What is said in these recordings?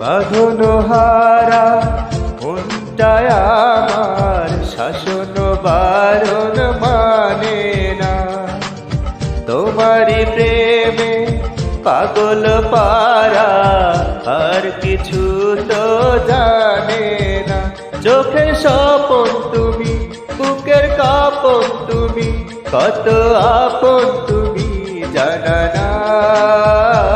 বাঁধন হারা আমার শাসন বারণ মানে না। তোমারই প্রেমে পাগল পারা, আর কিছু তো জানে না। চোখে স্বপন তুমি, বুকের কাপন তুমি, কত আপন তুমি জানা নাই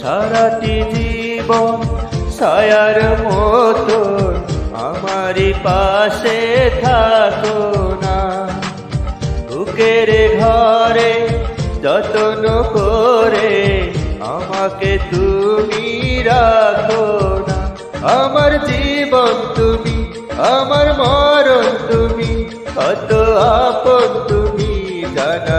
সারাটি জীবন ছায়ার মতো, আমারই পাশে থাকো না। বুকের ঘরে যতন করে আমাকে তুমি রাখো না। আমার জীবন তুমি, আমার মরণ তুমি, কত আপন তুমি জানা